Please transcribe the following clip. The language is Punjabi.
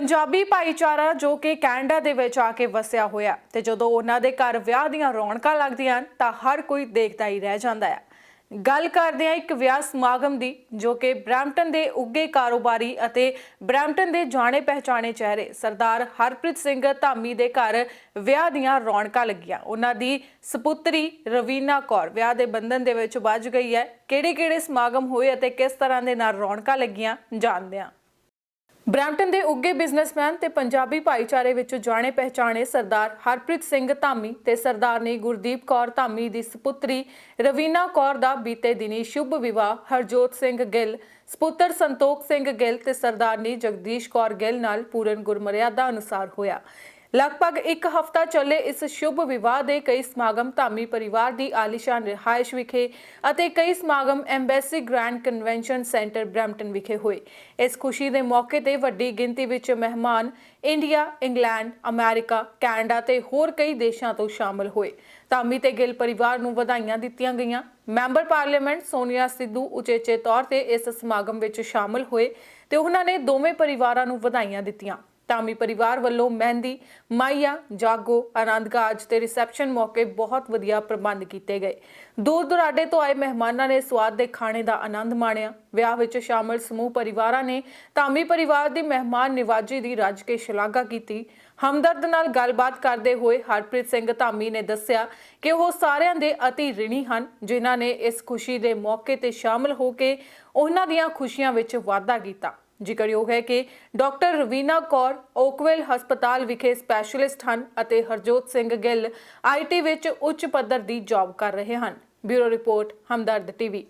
ਪੰਜਾਬੀ ਭਾਈਚਾਰਾ ਜੋ ਕਿ ਕੈਨੇਡਾ ਦੇ ਵਿੱਚ ਆ ਕੇ ਵਸਿਆ ਹੋਇਆ ਤੇ ਜਦੋਂ ਉਹਨਾਂ ਦੇ ਘਰ ਵਿਆਹ ਦੀਆਂ ਰੌਣਕਾਂ ਲੱਗਦੀਆਂ ਹਨ, ਤਾਂ ਹਰ ਕੋਈ ਦੇਖਦਾ ਹੀ ਰਹਿ ਜਾਂਦਾ ਹੈ। ਗੱਲ ਕਰਦੇ ਹਾਂ ਇੱਕ ਵਿਆਹ ਸਮਾਗਮ ਦੀ, ਜੋ ਕਿ ਬ੍ਰੈਂਪਟਨ ਦੇ ਉੱਗੇ ਕਾਰੋਬਾਰੀ ਅਤੇ ਬ੍ਰੈਂਪਟਨ ਦੇ ਜਾਣੇ ਪਹਿਚਾਣੇ ਚਿਹਰੇ ਸਰਦਾਰ ਹਰਪ੍ਰੀਤ ਸਿੰਘ ਧਾਮੀ ਦੇ ਘਰ ਵਿਆਹ ਦੀਆਂ ਰੌਣਕਾਂ ਲੱਗੀਆਂ। ਉਹਨਾਂ ਦੀ ਸੁਪੁੱਤਰੀ ਰਵੀਨਾ ਕੌਰ ਵਿਆਹ ਦੇ ਬੰਧਨ ਦੇ ਵਿੱਚ ਵੱਜ ਗਈ ਹੈ। ਕਿਹੜੇ ਕਿਹੜੇ ਸਮਾਗਮ ਹੋਏ ਅਤੇ ਕਿਸ ਤਰ੍ਹਾਂ ਦੇ ਨਾਲ ਰੌਣਕਾਂ ਲੱਗੀਆਂ, ਜਾਣਦੇ ਹਾਂ। ਬ੍ਰੈਂਪਟਨ ਦੇ ਉੱਗੇ ਬਿਜ਼ਨਸਮੈਨ ਤੇ ਪੰਜਾਬੀ ਭਾਈਚਾਰੇ ਵਿੱਚ ਜਾਣੇ ਪਹਿਚਾਣੇ ਸਰਦਾਰ ਹਰਪ੍ਰੀਤ ਸਿੰਘ ਧਾਮੀ ਤੇ ਸਰਦਾਰਨੀ ਗੁਰਦੀਪ ਕੌਰ ਧਾਮੀ ਦੀ ਸੁਪੁੱਤਰੀ ਰਵੀਨਾ ਕੌਰ ਦਾ ਬੀਤੇ ਦਿਨੀ ਸ਼ੁਭ ਵਿਵਾਹ, ਹਰਜੋਤ ਸਿੰਘ ਗਿੱਲ, ਸੁਪੁੱਤਰ ਸੰਤੋਖ ਸਿੰਘ ਗਿੱਲ ਤੇ ਸਰਦਾਰਨੀ ਜਗਦੀਸ਼ ਕੌਰ ਗਿੱਲ ਨਾਲ ਪੂਰਨ ਗੁਰਮਰਿਆਦਾ ਅਨੁਸਾਰ ਹੋਇਆ। ਲਗਭਗ ਇੱਕ ਹਫ਼ਤਾ ਚੱਲੇ ਇਸ ਸ਼ੁਭ ਵਿਵਾਹ ਦੇ ਕਈ ਸਮਾਗਮ ਧਾਮੀ ਪਰਿਵਾਰ ਦੀ ਆਲੀਸ਼ਾਨ ਰਿਹਾਇਸ਼ ਵਿਖੇ ਅਤੇ ਕਈ ਸਮਾਗਮ embassy grand convention centre Brampton ਵਿਖੇ ਹੋਏ। ਇਸ ਖੁਸ਼ੀ ਦੇ ਮੌਕੇ ਤੇ ਵੱਡੀ ਗਿਣਤੀ ਵਿੱਚ ਮਹਿਮਾਨ ਇੰਡੀਆ, ਇੰਗਲੈਂਡ, ਅਮਰੀਕਾ, ਕੈਨੇਡਾ ਤੇ ਹੋਰ ਕਈ ਦੇਸ਼ਾਂ ਤੋਂ ਸ਼ਾਮਲ ਹੋਏ। ਧਾਮੀ ਤੇ ਗਿੱਲ ਪਰਿਵਾਰ ਨੂੰ ਵਧਾਈਆਂ ਦਿੱਤੀਆਂ ਗਈਆਂ। ਮੈਂਬਰ ਪਾਰਲੀਮੈਂਟ ਸੋਨੀਆ ਸਿੱਧੂ ਉਚੇਚੇ ਤੌਰ ਤੇ ਇਸ ਸਮਾਗਮ ਵਿੱਚ ਸ਼ਾਮਲ ਹੋਏ ਤੇ ਉਹਨਾਂ ਨੇ ਦੋਵੇਂ ਪਰਿਵਾਰਾਂ ਨੂੰ ਵਧਾਈਆਂ ਦਿੱਤੀਆਂ। ਧਾਮੀ ਪਰਿਵਾਰ ਵੱਲੋਂ ਮਹਿੰਦੀ, ਮਾਈਆ, ਜਾਗੋ ਆਨੰਦ ਕਾਰਜ ਤੇ ਰਿਸੈਪਸ਼ਨ ਮੌਕੇ ਬਹੁਤ ਵਧੀਆ ਪ੍ਰਬੰਧ ਕੀਤੇ ਗਏ। ਦੂਰ ਦੁਰਾਡੇ ਤੋਂ ਆਏ ਮਹਿਮਾਨਾਂ ਨੇ ਸਵਾਦ ਦੇ ਖਾਣੇ ਦਾ ਆਨੰਦ ਮਾਣਿਆ। ਵਿਆਹ ਵਿੱਚ ਸ਼ਾਮਲ ਸਮੂਹ ਪਰਿਵਾਰਾਂ ਨੇ ਧਾਮੀ ਪਰਿਵਾਰ ਦੀ ਮਹਿਮਾਨ ਨਿਵਾਜੀ ਦੀ ਰੱਜ ਕੇ ਸ਼ਲਾਘਾ ਕੀਤੀ। ਹਮਦਰਦ ਨਾਲ ਗੱਲਬਾਤ ਕਰਦੇ ਹੋਏ ਹਰਪ੍ਰੀਤ ਸਿੰਘ ਧਾਮੀ ਨੇ ਦੱਸਿਆ ਕਿ ਉਹ ਸਾਰਿਆਂ ਦੇ ਅਤੀ ਰਿਣੀ ਹਨ, ਜਿਨ੍ਹਾਂ ਨੇ ਇਸ ਖੁਸ਼ੀ ਦੇ ਮੌਕੇ ਤੇ ਸ਼ਾਮਲ ਹੋ ਕੇ ਉਹਨਾਂ ਦੀਆਂ ਖੁਸ਼ੀਆਂ ਵਿੱਚ ਵਾਧਾ ਕੀਤਾ। ਜ਼ਿਕਰਯੋਗ ਹੈ ਕਿ ਡਾਕਟਰ ਰਵੀਨਾ ਕੌਰ ਓਕਵੈਲ ਹਸਪਤਾਲ ਵਿਖੇ ਸਪੈਸ਼ਲਿਸਟ ਹਨ ਅਤੇ ਹਰਜੋਤ ਸਿੰਘ ਗਿੱਲ ਆਈਟੀ ਵਿੱਚ ਉੱਚ ਪੱਧਰ ਦੀ ਜੌਬ ਕਰ ਰਹੇ ਹਨ। ਬਿਊਰੋ ਰਿਪੋਰਟ, ਹਮਦਰਦ ਟੀਵੀ